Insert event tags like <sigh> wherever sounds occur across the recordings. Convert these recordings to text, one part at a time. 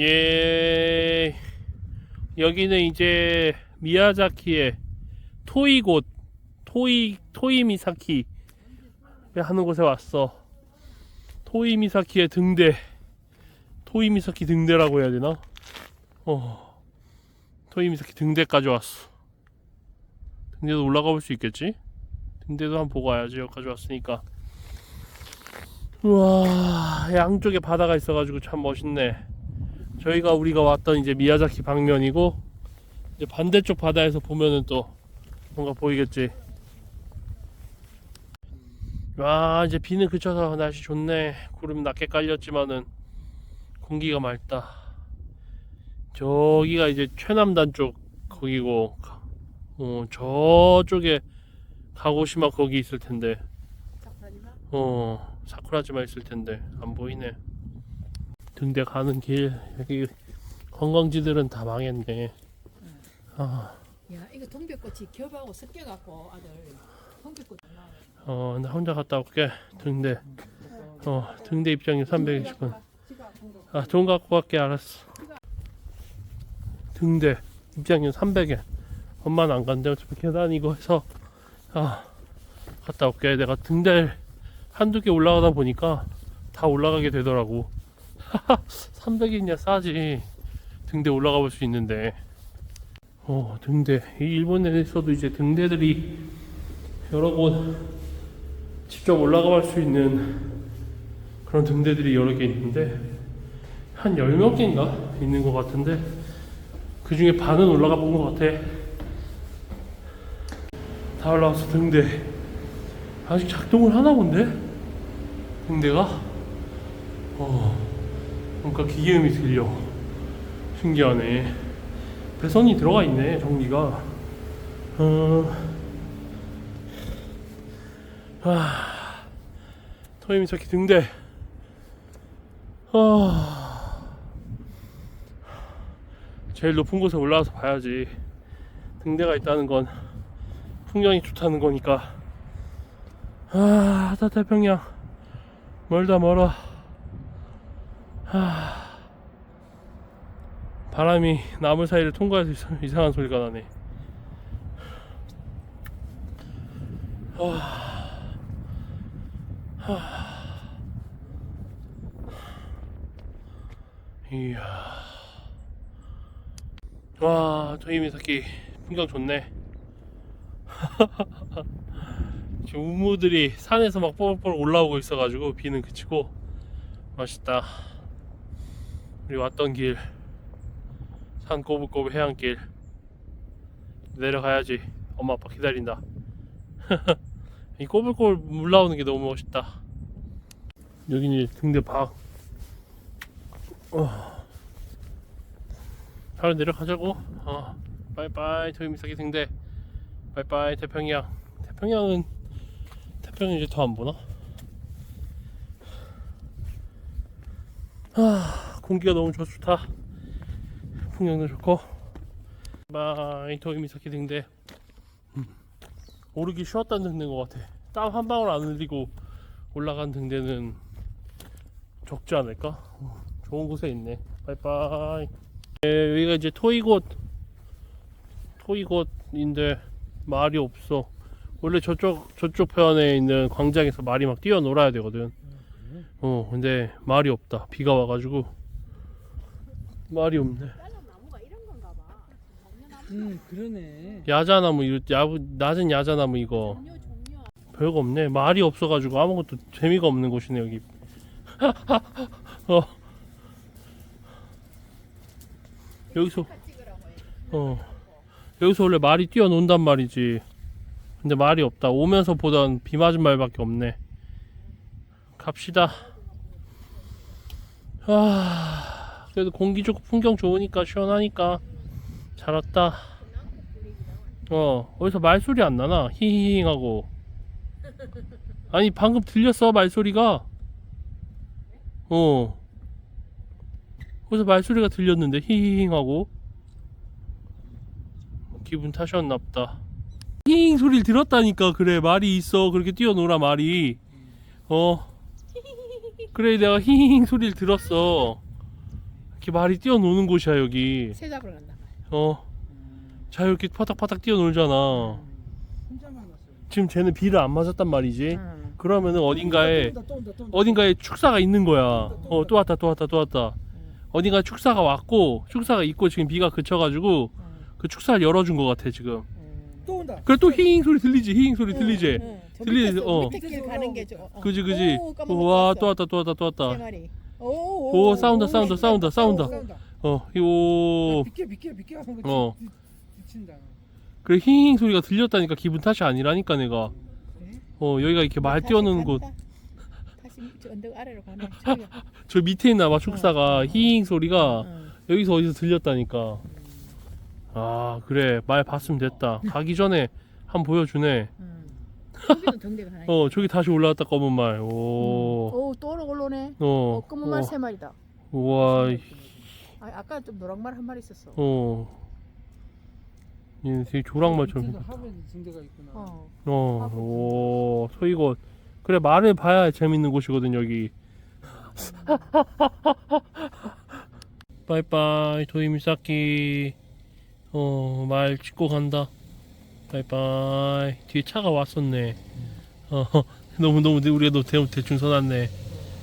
예. 여기는 이제 미야자키의 토이곳 토이 토이미사키 하는 곳에 왔어. 토이미사키의 등대. 토이미사키 등대라고 해야 되나? 어. 토이미사키 등대까지 왔어. 등대도 올라가 볼 수 있겠지? 등대도 한번 보고 와야지. 여기까지 왔으니까. 우와, 양쪽에 바다가 있어가지고 참 멋있네. 저희가 우리가 왔던 이제 미야자키 방면이고 이제 반대쪽 바다에서 보면은 또 뭔가 보이겠지. 와 이제 비는 그쳐서 날씨 좋네. 구름 낮게 깔렸지만은 공기가 맑다. 저기가 이제 최남단 쪽 거기고 어 저쪽에 가고시마 거기 있을 텐데 어 사쿠라지마 있을 텐데 안 보이네. 등대 가는 길 여기 관광지들은 다 망했네. 아, 야 이거 동백꽃이 겹하고 섞여갖고 아들 동백꽃. 어, 나 혼자 갔다 올게. 등대. 어, 등대 입장료 320원. 아, 돈 갖고 갈게. 알았어. 등대 입장료 300엔. 엄마는 안 간대. 어차피 계단 이거 해서 아, 갔다 올게. 내가 등대 한두 개 올라가다 보니까 다 올라가게 되더라고. <laughs> 300이냐 싸지. 등대 올라가 볼 수 있는데. 어, 등대. 이 일본에서도 이제 등대들이 여러 곳 직접 올라가 볼 수 있는 그런 등대들이 여러 개 있는데 한열몇 개인가 있는 것 같은데 그 중에 반은 올라가 본 것 같아. 다 올라와서 등대 아직 작동을 하나 본데 등대가 어 뭔가 기계음이 들려 신기하네 배선이 들어가 있네 전기가 어 아, 토이미사키 등대. 아, 제일 높은 곳에 올라와서 봐야지. 등대가 있다는 건 풍경이 좋다는 거니까. 아, 다 태평양. 멀다 멀어. 아, 바람이 나무 사이를 통과해서 이상- 이상한 소리가 나네. 이야. 와, 토이미사키 풍경 좋네. <laughs> 지금 우무들이 산에서 막 뽀글뽀글 올라오고 있어가지고 비는 그치고 맛있다. 우리 왔던 길, 산 꼬불꼬불 해안길 내려가야지. 엄마 아빠 기다린다. <laughs> 이 꼬불꼬불 물 나오는 게 너무 멋있다. 여기는 등대 박. 어. 바로 내려가자고. 어. 빠이빠이 토요미사기 등대. 빠이빠이 태평양. 태평양은 태평양 이제 더 안 보나? 아 공기가 너무 좋- 좋다. 풍경도 좋고. 바이 토요미사기 등대. 음. 오르기 쉬웠다는 등대인 것 같아. 땀 한 방울 안 흘리고 올라간 등대는 적지 않을까? 어, 좋은 곳에 있네. 빠이빠이. 예, 여기가 이제 토이곳 토이곳인데 말이 없어. 원래 저쪽 저쪽 편에 있는 광장에서 말이 막 뛰어놀아야 되거든. 어, 근데 말이 없다. 비가 와가지고 말이 없네. 나무가 이런 건가 봐. 음 그러네. 야자나무 이 야부 낮은 야자나무 이거. 별거 없네. 말이 없어가지고 아무것도 재미가 없는 곳이네 여기. <laughs> 어. 여기서 찍으라고 해. 어 여기서 원래 말이 뛰어논단 말이지. 근데 말이 없다. 오면서 보던 비 맞은 말밖에 없네. 갑시다. 아 그래도 공기 좋고 풍경 좋으니까 시원하니까 잘 왔다. 어 어디서 말소리 안 나나? 히히히 하고. 아니 방금 들렸어 말소리가. 어. 거기서 말소리가 들렸는데 히히히 하고. 기분 탓이었나 보다. 히잉 소리를 들었다니까 그래 말이 있어 그렇게 뛰어놀아 말이 어 그래 내가 히잉 소리를 들었어 이렇게 말이 뛰어노는 곳이야 여기 새 잡으러 간다. 어 자유롭게 파닥파닥 뛰어놀잖아 혼자만 왔어요. 지금 쟤는 비를 안 맞았단 말이지 응. 그러면은 어딘가에 또 온다, 또 온다, 또 온다. 어딘가에 축사가 있는 거야 어 또 왔다 또 왔다 또 왔다 어딘가에 축사가 왔고 축사가 있고 지금 비가 그쳐가지고 응. 그 축사를 열어준 것 같아 지금 응. 또 온다. 그래 또 히잉 소리 들리지 히잉 소리 들리지 응, 응. 저 들리지? 어. 밑에 길 가는 게 저. 어. 그지 그지 오, 까먹었다, 와 또. 왔다 또 왔다 또세 왔다 마리. 오, 오 싸운다 싸운다 싸운다 싸운다 싸운다. 어요 비켜 비켜 비켜 하는 거 어. 지- 지친다. 그래 히잉 소리가 들렸다니까 기분 탓이 아니라니까 내가 그래? 어 여기가 이렇게 말 뛰어노는 곳 간다. 다시 저 언덕 아래로 가네. <laughs> 저 밑에 있나 봐 축사가 히잉 소리가 응. 여기서 어디서 들렸다니까 아 그래 말 봤으면 됐다 가기 전에 한번 보여주네 응. 저기도 하나. 어 저기 다시 올라왔다 검은 음. 말오 오, 또 올라오네. 어, 어, 검은 말 어, 세 마리다. 우와 이- 아, 아까 좀 노랑 말 한 마리 있었어. 어 얘는 되게 조랑말처럼 생겼다 하면 증대가 있구나. 어. 어, 오, 소이곳. 그래, 말을 봐야 재밌는 곳이거든, 여기. <laughs> 빠이빠이, 도이미사키. 어, 말 짚고 간다. 빠이빠이. 뒤에 차가 왔었네. 어, <laughs> 너무, 너무, 우리가 너무 대, 대충 서놨네.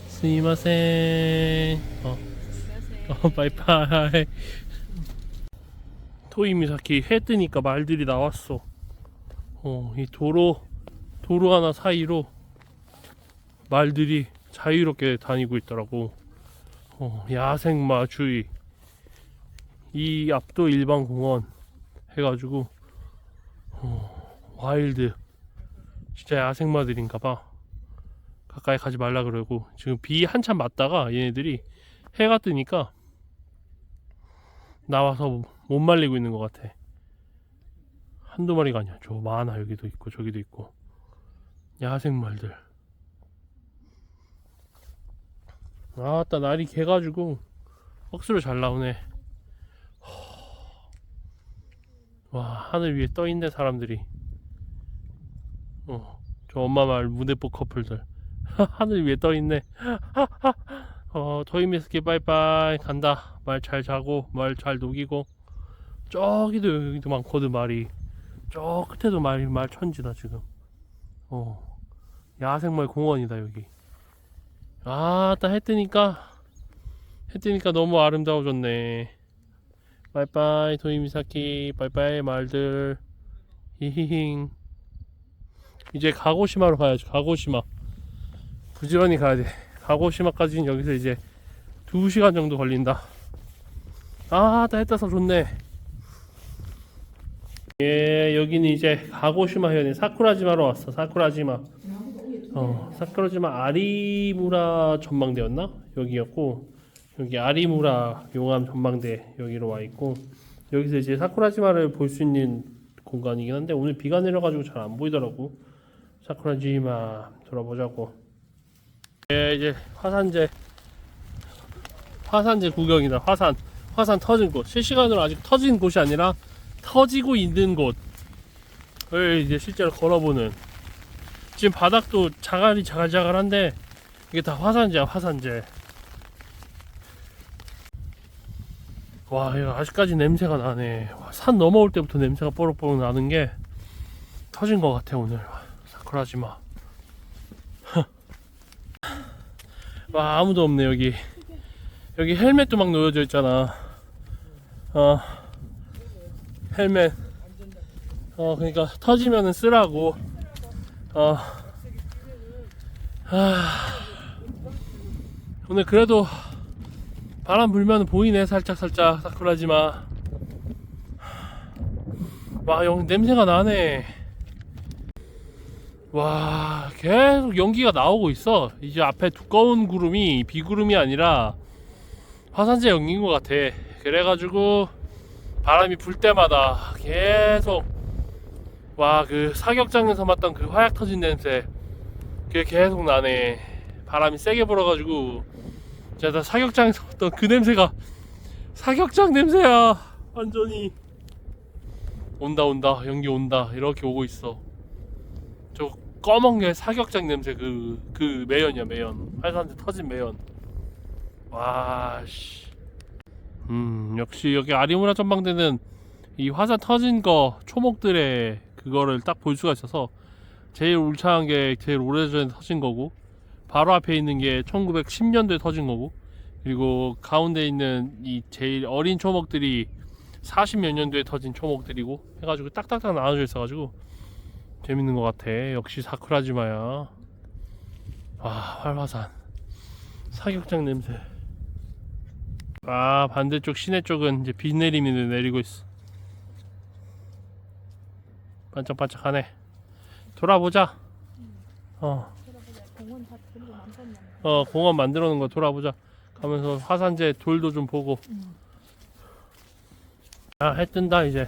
스미마셍. 어, 어, 빠이빠이. 토이미사키 해 뜨니까 말들이 나왔어. 어, 이 도로 도로 하나 사이로 말들이 자유롭게 다니고 있더라고. 어, 야생마 주의. 이 앞도 일반 공원 해가지고 어, 와일드 진짜 야생마들인가 봐. 가까이 가지 말라 그러고 지금 비 한참 맞다가 얘네들이 해가 뜨니까 나와서 못 말리고 있는 것 같아. 한두 마리가 아니야. 저 많아 여기도 있고 저기도 있고 야생말들. 아따 날이 개가지고 억수로 잘 나오네. 와 하늘 위에 떠 있네 사람들이. 어 저 엄마 말 무대뽀 커플들 <laughs> 하늘 위에 떠 있네. <laughs> 어 토이미스키 빠이빠이 간다. 말 잘 자고 말 잘 녹이고 저기도 여기도 많거든 말이. 저 끝에도 말, 말 천지다 지금 어 야생말 공원이다 여기 아따 해 뜨니까 해 뜨니까 너무 아름다워졌네 빠이빠이 도이미사키 빠이빠이 말들 히히힝 이제 가고시마로 가야지 가고시마 부지런히 가야 돼 가고시마까지는 여기서 이제 2시간 정도 걸린다 아따 해 떠서 좋네 예, 여기는 이제 가고시마 해변에 사쿠라지마로 왔어. 사쿠라지마. 어, 사쿠라지마 아리무라 전망대였나? 여기였고 여기 아리무라 용암 전망대 여기로 와 있고 여기서 이제 사쿠라지마를 볼 수 있는 공간이긴 한데 오늘 비가 내려가지고 잘 안 보이더라고. 사쿠라지마 돌아보자고. 예, 이제 화산재 화산재 구경이다. 화산 화산 터진 곳. 실시간으로 아직 터진 곳이 아니라 터지고 있는 곳을 이제 실제로 걸어보는 지금 바닥도 자갈이 자갈자갈한데 이게 다 화산재야 화산재 와 아직까지 냄새가 나네. 와, 산 넘어올 때부터 냄새가 뽀록뽀록 나는 게 터진 것 같아 오늘. 사쿠라지마. <laughs> 와 아무도 없네 여기. 여기 헬멧도 막 놓여져 있잖아. 어. 헬멧. 어 그러니까 터지면은 쓰라고. 어. 하... 오늘 그래도 바람 불면 보이네 살짝 살짝. 사쿠라지마. 와 영, 냄새가 나네. 와 계속 연기가 나오고 있어. 이제 앞에 두꺼운 구름이 비구름이 아니라 화산재 연기인 것 같아. 그래가지고 바람이 불 때마다 계속 와 그 사격장에서 맡던 그 화약 터진 냄새. 그게 계속 나네. 바람이 세게 불어가지고 제가 다 사격장에서 맡던 그 냄새가. 사격장 냄새야. 완전히. 온다 온다. 연기 온다. 이렇게 오고 있어. 저 검은 게 사격장 냄새 그 그 매연이야 매연. 화산재 터진 매연. 와씨. 음 역시 여기 아리무라 전망대는 이 화산 터진 거 초목들의 그거를 딱 볼 수가 있어서 제일 울창한 게 제일 오래전에 터진 거고 바로 앞에 있는 게 1910년도에 터진 거고 그리고 가운데 있는 이 제일 어린 초목들이 40몇 년도에 터진 초목들이고 해가지고 딱딱딱 나눠져 있어가지고 재밌는 것 같아. 역시 사쿠라지마야. 아 활화산. 사격장 냄새. 아 반대쪽 시내 쪽은 이제 비 내림이 내리고 있어. 반짝반짝하네. 돌아보자. 어, 어 공원 만들어 놓은 거 돌아보자 가면서 화산재 돌도 좀 보고 음. 아해 뜬다 이제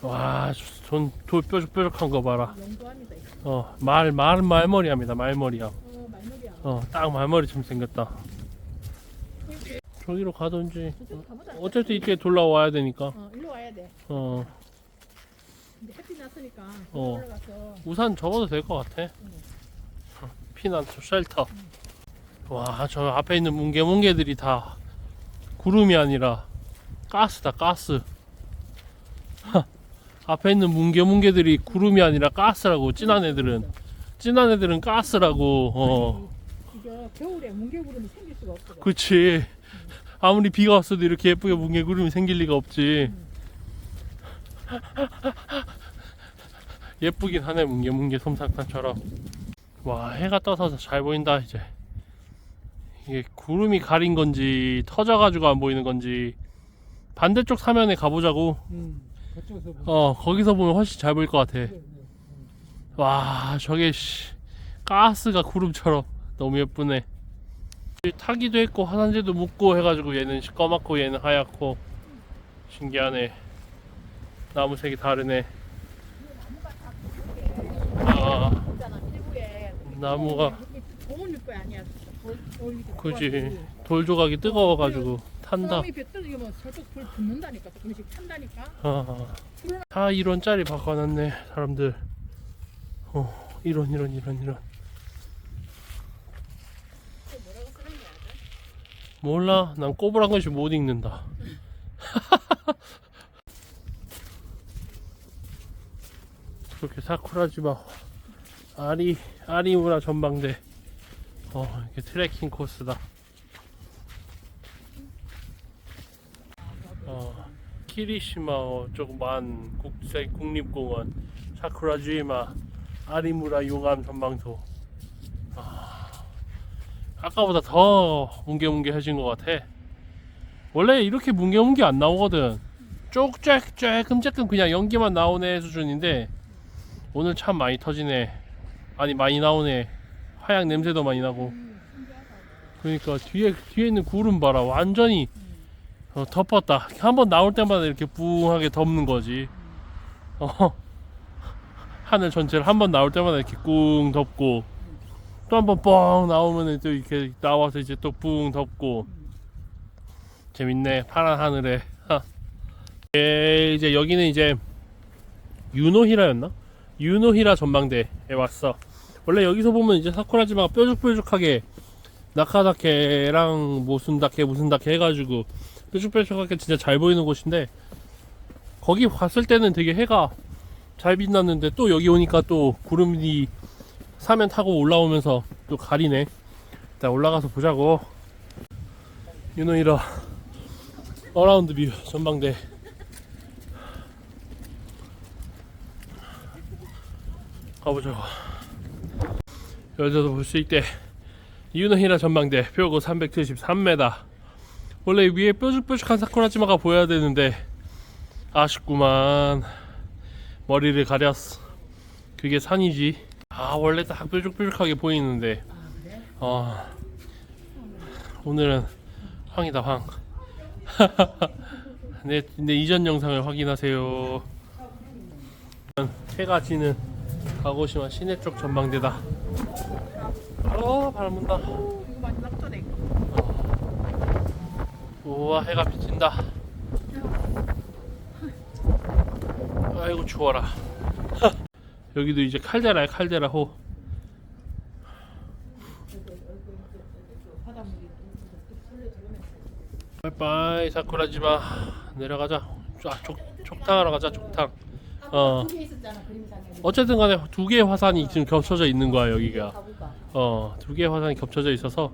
또와돈돌 뾰족뾰족한 거 봐라 영도합니다. 이거. 어말 말 말머리 합니다 말머리야 어 말놀이야. 어딱 말머리처럼 생겼다 저기로 가든지 저쪽 가보자. 어쨌든 이쪽에 돌아와야 되니까 어 일로 와야 돼. 어 근데 햇빛 났으니까 어. 올라가서 우산 접어도 될 것 같아 피난 쉘터. 와 저 앞에 있는 뭉게뭉게들이 다 구름이 아니라 가스다 가스. <laughs> 앞에 있는 뭉게뭉게들이 구름이 아니라 가스라고 진한 애들은. 진한 애들은 가스라고 어. 이게 겨울에 뭉게구름이 생길 수가 없어. 그치. 아무리 비가 왔어도 이렇게 예쁘게 뭉게구름이 생길 리가 없지. <laughs> 예쁘긴 하네 뭉게뭉게 솜사탕처럼 와 해가 떠서 잘 보인다 이제. 이게 구름이 가린 건지 터져가지고 안 보이는 건지 반대쪽 사면에 가보자고. 음. 어 거기서 보면 훨씬 잘 보일 것 같아. 그래, 그래. 와 저게 씨 가스가 구름처럼 너무 예쁘네. 타기도 했고 화산재도 묻고 해가지고 얘는 시꺼멓고 얘는 하얗고. 신기하네. 나무 색이 다르네. 아. 나무가 동원 육거 아니야. 그지. 돌 조각이 뜨거워가지고 탄다 불 붙는다니까 조금씩 탄다니까. 아, 다 1원짜리 바꿔놨네 사람들 어 1원 1원 1원 1원 뭐라고 쓰는 거야? 몰라 난 꼬불한 것이 못 읽는다 <laughs> 그렇게 사쿠라지마 아리 아리무라 전망대 어 이게 트레킹 코스다 어 키리시마 조그만 국제 국립공원 사쿠라지마 아리무라 용암 전망소 아, 아까보다 더 뭉게뭉게해진 것 같아. 원래 이렇게 뭉게뭉게 안 나오거든. 쪽쪽 쬐끔쬐끔 그냥 연기만 나오네 수준인데 오늘 참 많이 터지네. 아니 많이 나오네. 하양 냄새도 많이 나고. 그러니까 뒤에 뒤에 있는 구름 봐라 완전히 어, 덮었다. 한 번 나올 때마다 이렇게 뿡하게 덮는 거지. 어. <laughs> 하늘 전체를 한 번 나올 때마다 이렇게 꿍 덮고 또 한 번 뻥 나오면 또 이렇게 나와서 이제 또 뿡 덮고 재밌네 파란 하늘에 하. 예, 이제 여기는 이제 유노히라였나? 유노히라 전망대에 왔어 원래 여기서 보면 이제 사쿠라지마가 뾰족뾰족하게 나카다케랑 무슨 다케 무슨 다케 해가지고 뾰족뾰족하게 진짜 잘 보이는 곳인데 거기 갔을 때는 되게 해가 잘 빛났는데 또 여기 오니까 또 구름이 사면 타고 올라오면서 또 가리네. 일단 올라가서 보자고. 유노이라 어라운드 뷰 전망대. 가보자고. 여기서도 볼수 있대. 유노히라 전망대 標高 373m. 원래 위에 뾰족뾰족한 사쿠라지마가 보여야 되는데 아쉽구만. 머리를 가렸어. 그게 산이지. 아 원래 딱 뾰족뾰족하게 보이는데? 어 오늘은 황이다 황. 내, <laughs> 내 이전 영상을 확인하세요. 해가 지는 가고시마 시내 쪽 전망대다. 많이 낙도네. 우와 해가 비친다. 아이고 추워라. <laughs> 여기도 이제 칼데라야 칼데라 호. 바이바이 사쿠라지마 내려가자 아, 족, 족탕하러 가자 족탕 어. 두 개 있었잖아 그림상에. 어쨌든 간에 두 개의 화산이 지금 겹쳐져 있는 거야 여기가 가볼까? 어 두 개의 화산이 겹쳐져 있어서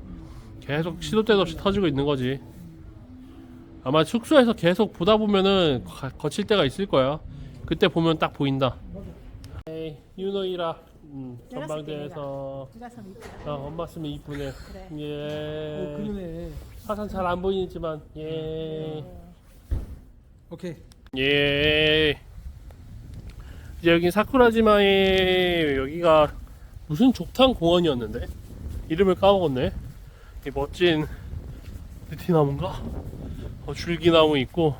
계속 시도 때도 없이 터지고 있는 거지 아마 숙소에서 계속 보다 보면은 가- 거칠 때가 있을 거야 그때 보면 딱 보인다 에이 유노이라 음, 전망대에서 이쁘다. 어, 엄마 쓰면 이쁘네 그래. 오예 그러네. 화산 잘 안 보이지만 예 오케이. 예. 이제 여기 사쿠라지마에 여기가 무슨 족탕 공원이었는데 이름을 까먹었네. 이 멋진 느티나무인가? 어, 줄기나무 있고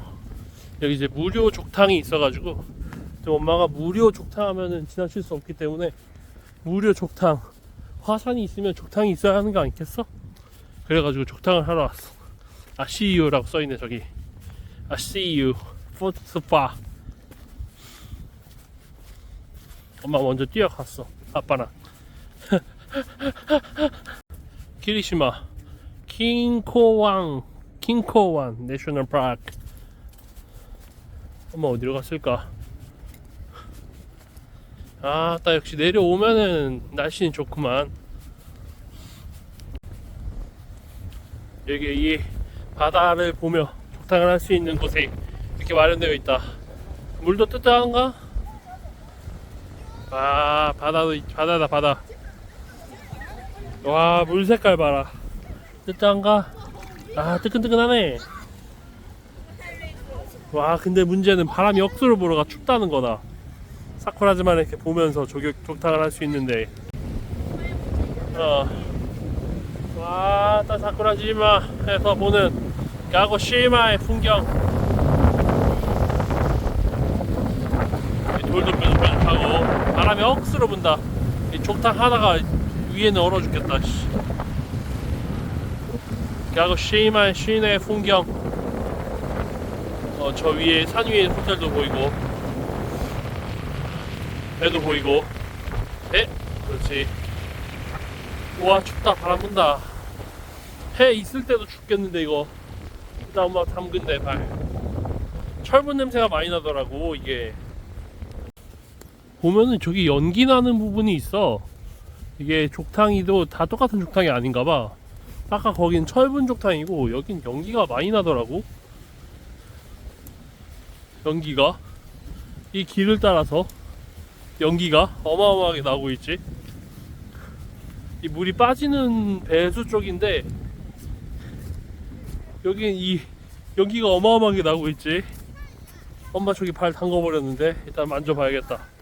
여기 이제 무료 족탕이 있어가지고 또 엄마가 무료 족탕 하면은 지나칠 수 없기 때문에 무료 족탕 화산이 있으면 족탕이 있어야 하는 거 아니겠어? 그래가지고 족탕을 하러 왔어. 아 CU라고 써있네 저기. You. 포트 스파. 엄마 먼저 뛰어갔어. 아빠랑. <laughs> 키리시마. 킹코왕. 킹코완 내셔널 파크. 엄마 어디로 갔을까? 아, 딱 역시 내려오면은 날씨는 좋구만. 여기 이 바다를 보며 족탕을 할 수 있는 곳에 이렇게 마련되어 있다. 물도 뜨뜻한가? 아 바다도 있- 바다다 바다. 와 물 색깔 봐라. 뜨뜻한가? 아 뜨끈뜨끈하네. 와 근데 문제는 바람이 억수로 불어가 춥다는 거다. 사쿠라지만 이렇게 보면서 조격 족탕을 할 수 있는데. 어. 와, 딱 사쿠라지마에서 보는 가고시마의 풍경. 이 돌도 하고 바람이 억수로 분다. 이 족탕 하다가 위에는 얼어 죽겠다. 씨. 가고시마의 시내 풍경. 어, 저 위에 산 위에 호텔도 보이고 배도 보이고 배 그렇지 우와 춥다 바람 분다 해 있을 때도 춥겠는데 이거 일단 엄마 담근데 발 철분 냄새가 많이 나더라고 이게 보면은 저기 연기 나는 부분이 있어. 이게 족탕이도 다 똑같은 족탕이 아닌가 봐. 아까 거긴 철분 족탕이고 여긴 연기가 많이 나더라고. 연기가. 이 길을 따라서 연기가 어마어마하게 나오고 있지. 이 물이 빠지는 배수 쪽인데 여긴 이 연기가 어마어마하게 나오고 있지. 엄마 저기 발 담궈버렸는데 일단 만져봐야겠다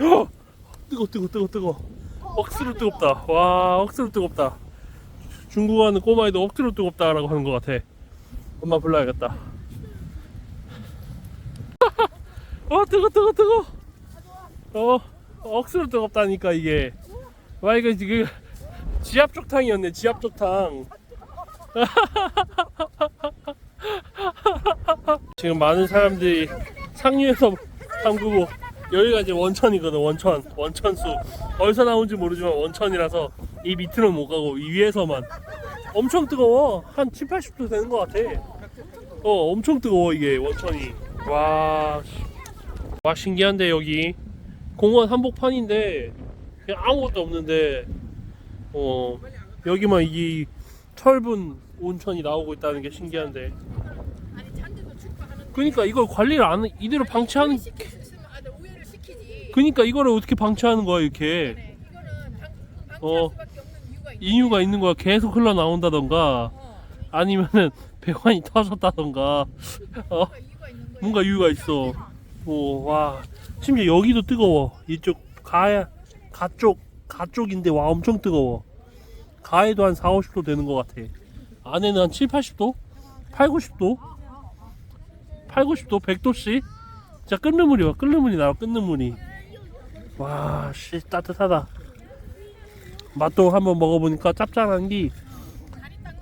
헉! <gasps> 뜨거 뜨거 뜨거 뜨거. 억수로 뜨겁다. 와 억수로 뜨겁다. 중국어 하는 꼬마애도 억수로 뜨겁다라고 하는 것 같아. 엄마 불러야겠다. <laughs> 어 뜨거 뜨거 뜨거. 어 억수로 뜨겁다니까 이게. 와 이거 지금 지압 족탕이었네 지압 족탕. <laughs> 지금 많은 사람들이 상류에서 담그고 여기가 이제 원천이거든 원천. 원천수. 어디서 나온지 모르지만 원천이라서 이 밑으로 못 가고 이 위에서만. 엄청 뜨거워. 한 7, 80도 되는 것 같아. 어 엄청 뜨거워 이게 원천이. 와, 씨. 와 신기한데 여기. 공원 한복판인데 그냥 아무것도 없는데 어 여기만 이 철분 온천이 나오고 있다는 게 신기한데. 그러니까 이걸 관리를 안 이대로 방치하는 그러니까 이거를 어떻게 방치하는 거야 이렇게? 네, 이거는 방, 방치할 어. 수밖에 없는 이유가 있 이유가 있는 거야? 계속 흘러나온다던가? 어, 아니면은 <laughs> 배관이 터졌다던가? 어 뭔가 이유가 있는 거야. 뭔가 이유가 있어. 오와. 심지어 여기도 뜨거워. 이쪽 가 가쪽 가쪽인데 와 엄청 뜨거워. 가에도 한 4, 50도 되는 것 같아. 안에는 한 7, 80도? 8, 90도? 8, 90도? 100도씨? 진짜 끓는 물이 와 끓는 물이 나와 끓는 물이 와 씨 따뜻하다. 맛도 한번 먹어보니까 짭짤한 게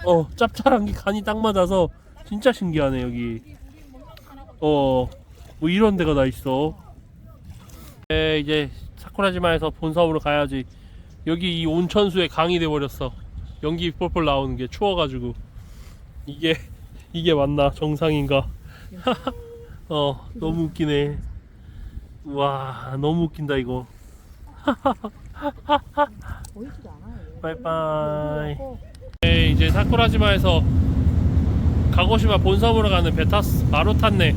어 짭짤한 게 간이 딱 맞아서 진짜 신기하네 여기. 어 뭐 이런 데가 다 있어. 에 이제 사쿠라지마에서 본섬으로 가야지. 여기 이 온천수에 강이 돼 버렸어. 연기 폴폴 나오는 게 추워가지고. 이게 이게 맞나? 정상인가? <laughs> 어 너무 웃기네. 와 너무 웃긴다 이거. 보이지도 않아요. 빠이빠이. 네, 이제 사쿠라지마에서 가고시마 본섬으로 가는 배 탔, 바로 탔네.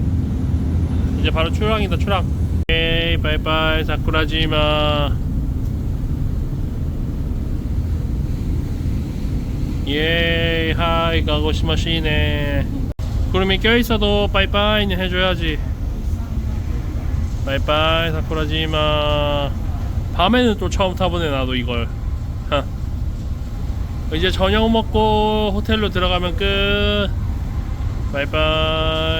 이제 바로 출항이다, 출항. 에이, 바이바이, 사쿠라지마. 예, 하이, 가고시마 시네. 구름이 껴있어도 빠이빠이는 해줘야지. 바이바이, 사쿠라지마. 밤에는 또 처음 타보네, 나도 이걸. 하. 이제 저녁 먹고 호텔로 들어가면 끝. 바이바이.